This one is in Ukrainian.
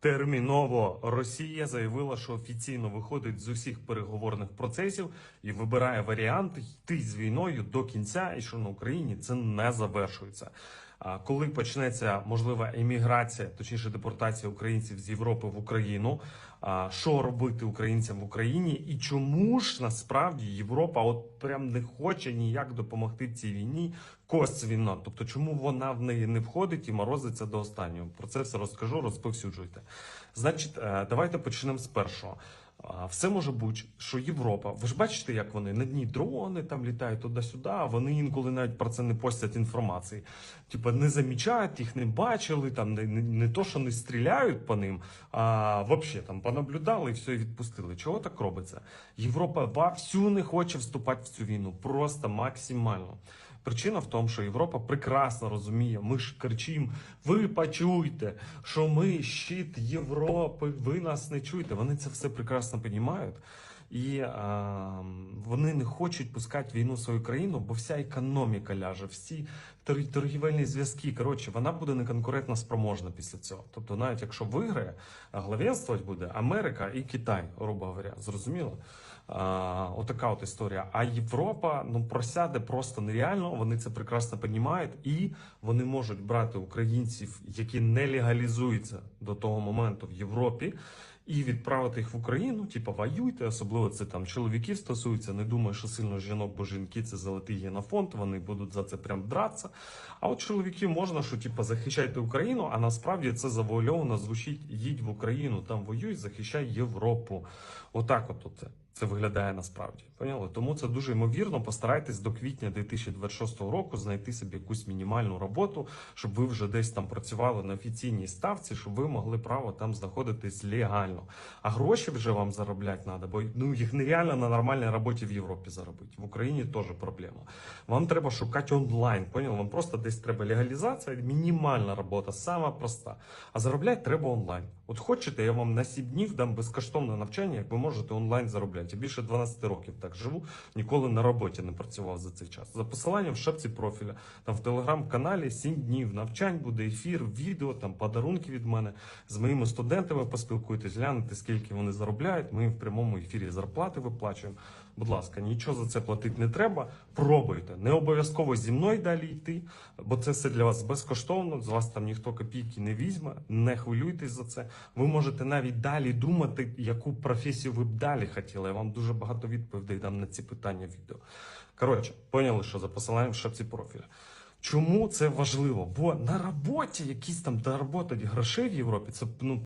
Терміново Росія заявила, що офіційно виходить з усіх переговорних процесів і вибирає варіант йти з війною до кінця, і що на Україні це не завершується. Коли почнеться можлива еміграція, точніше депортація українців з Європи в Україну, що робити українцям в Україні, і чому ж насправді Європа от прям не хоче ніяк допомогти цій війні косвіно, тобто чому вона в неї не входить і морозиться до останнього? Про це все розкажу, розповсюджуйте. Значить, е, давайте почнемо з першого. Все може бути, що Європа, ви ж бачите, як вони на дні дрони там літають туди-сюди, вони інколи навіть про це не постять інформації. Типа не замічають, їх не бачили, там не, не, не то, що не стріляють по ним, а взагалі там понаблюдали і все і відпустили. Чого так робиться? Європа вовсю не хоче вступати в цю війну, просто максимально. Причина в тому, що Європа прекрасно розуміє, ми ж кричимо, ви почуйте, що ми щит Європи, ви нас не чуєте. Вони це все прекрасно розуміють. І а, вони не хочуть пускати війну в свою країну, бо вся економіка ляже, всі тор- торгівельні зв'язки. Коротше, вона буде неконкурентно спроможна після цього. Тобто, навіть якщо виграє, главенствувати буде Америка і Китай, грубо говоря, зрозуміло. А, отака от історія. А Європа ну просяде просто нереально. Вони це прекрасно розуміють, і вони можуть брати українців, які не легалізуються до того моменту в Європі. І відправити їх в Україну, типу, воюйте, особливо це там чоловіків стосується. Не думаю, що сильно жінок, бо жінки це золотий генофонд, вони будуть за це прям дратися. А от чоловіків можна, що типу, захищайте Україну, а насправді це завуальовано звучить їдь в Україну, там воюй, захищай Європу. Отак, от це. Це виглядає насправді. Поняли? Тому це дуже ймовірно. Постарайтесь до квітня 2026 року знайти собі якусь мінімальну роботу, щоб ви вже десь там працювали на офіційній ставці, щоб ви могли право там знаходитись легально. А гроші вже вам заробляти треба, бо ну їх нереально на нормальній роботі в Європі заробити. В Україні теж проблема. Вам треба шукати онлайн. Поняли? Вам просто десь треба легалізація, мінімальна робота, сама проста. А заробляти треба онлайн. От хочете, я вам на 7 днів дам безкоштовне навчання, як ви можете онлайн заробляти. Я більше 12 років так живу, ніколи на роботі не працював за цей час. За посиланням в шапці профіля, там в телеграм-каналі 7 днів навчань буде ефір, відео, там подарунки від мене. З моїми студентами поспілкуйтесь, глянете, скільки вони заробляють. Ми в прямому ефірі зарплати виплачуємо. Будь ласка, нічого за це платити не треба. Пробуйте. Не обов'язково зі мною далі йти, бо це все для вас безкоштовно. З вас там ніхто копійки не візьме. Не хвилюйтесь за це. Ви можете навіть далі думати, яку професію ви б далі хотіли. Я вам дуже багато відповідей дам на ці питання відео. Коротше, поняли, що за посиланням в шапці профіля. Чому це важливо? Бо на роботі якісь там доработати грошей в Європі, це ну